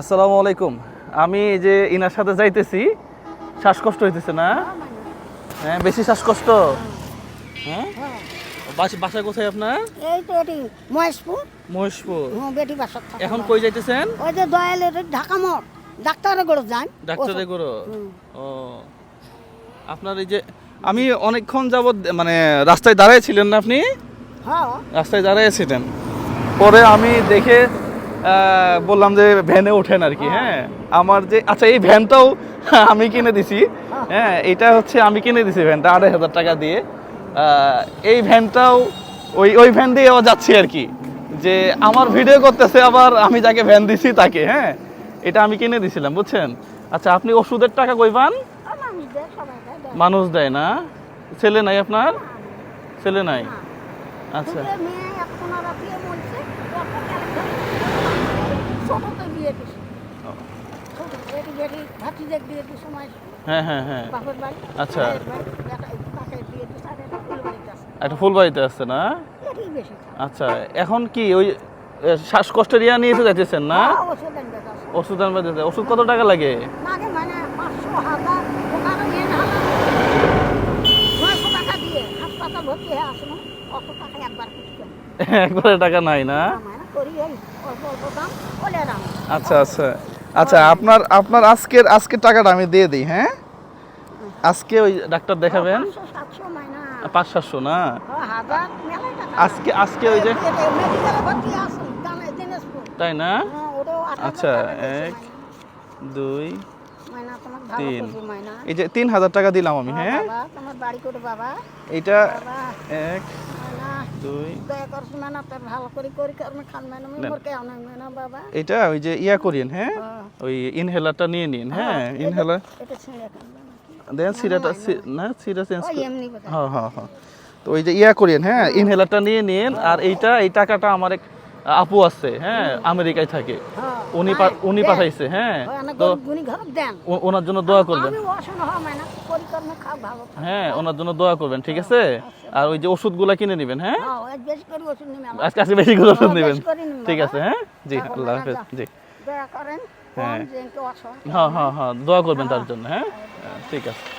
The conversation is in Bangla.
আসসালামু আলাইকুম। আমি যে ইনার সাথে যাইতেছি শ্বাসকষ্ট হইতেছে না? হ্যাঁ বেশি শ্বাসকষ্ট? হ্যাঁ? বাসা বাসা কোথায় আপনার? এই তো এটি মহেশপুর। মহেশপুর। হ্যাঁ বেটি থাকে। এখন কই যাইতেছেন? ওই যে দয়ালের ঢাকা মোড়। ডাক্তারের গড়ে যান। ডাক্তারে করো ও। আপনার এই যে আমি অনেকক্ষণ যাবত মানে রাস্তায় দাঁড়ায় ছিলেন না আপনি? হ্যাঁ। রাস্তায় দাঁড়িয়েছিলেন পরে আমি দেখে বললাম যে ভ্যানে ওঠেন আর কি হ্যাঁ। আমার যে আচ্ছা এই ভ্যানটাও আমি কিনে দিছি। হ্যাঁ এটা হচ্ছে আমি কিনে দিছি ভ্যানটা আড়াই হাজার টাকা দিয়ে। এই ভ্যানটাও ওই ওই ভ্যান দিয়ে যাচ্ছি আর কি। যে আমার ভিডিও করতেছে আবার আমি যাকে ভ্যান দিছি তাকে হ্যাঁ। এটা আমি কিনে দিছিলাম বুঝছেন? আচ্ছা আপনি ওষুধের টাকা কই পান? দেয়। মানুষ দেয় না। ছেলে নাই আপনার? ছেলে নাই। আচ্ছা। বেটি বেটি বিয়ে সময় হ্যাঁ হ্যাঁ হ্যাঁ। বাপের বাড়ি আচ্ছা। বাড়ি, আছে। একটা ফুল বাড়িতে আসছে না? আচ্ছা এখন কি ওই শ্বাসকষ্টের ইয়া নিয়ে তো যাইতেছেন না? হ্যাঁ, ওষুধ আছে আনবে যেতে ওষুধ কত টাকা লাগে? মানে একবার টাকা নাই না? মানে আচ্ছা আচ্ছা। আচ্ছা আপনার আপনার আজকের আজকের টাকাটা আমি দিয়ে দিই হ্যাঁ? আজকে ওই ডাক্তার দেখাবেন। পাঁচ সাতশো না? আজকে আজকে ওই যে তাই না? হ্যাঁ, আচ্ছা এক দুই তিন। এই যে তিন হাজার টাকা দিলাম আমি হ্যাঁ? বাবা এইটা এক দুই। ভালো করে করি খান বাবা। এটা ওই যে ইয়া করিয়েন হ্যাঁ? হ্যাঁ। ওই ইনহেলারটা নিয়ে নিন হ্যাঁ? ইনহেলার এটা দেন সিরাটা না সিরা চেঞ্জ হ্যাঁ হ্যাঁ হ্যাঁ। তো ওই যে ইয়া করিয়েন হ্যাঁ? ইনহেলারটা নিয়ে নিন আর এইটা এই টাকাটা আমার এক আপু আছে হ্যাঁ আমেরিকায় থাকে। হ্যাঁ উনি উনি পাঠাইছে হ্যাঁ তো ঘর দেন। ওনার জন্য দোয়া করবেন। হয় হ্যাঁ ওনার জন্য দোয়া করবেন ঠিক আছে? আর ওই যে ওষুধগুলা কিনে নেবেন হ্যাঁ? হ্যাঁ বেশি করে ওষুধ নিবে আমার। আজকে আজকে বেশি করে ওষুধ হ্যাঁ, নেবেন। ঠিক আছে হ্যাঁ? জি আল্লাহ হাফেজ জি। হ্যাঁ। হ্যাঁ হ্যাঁ হ্যাঁ দোয়া করবেন তার জন্য হ্যাঁ ঠিক আছে।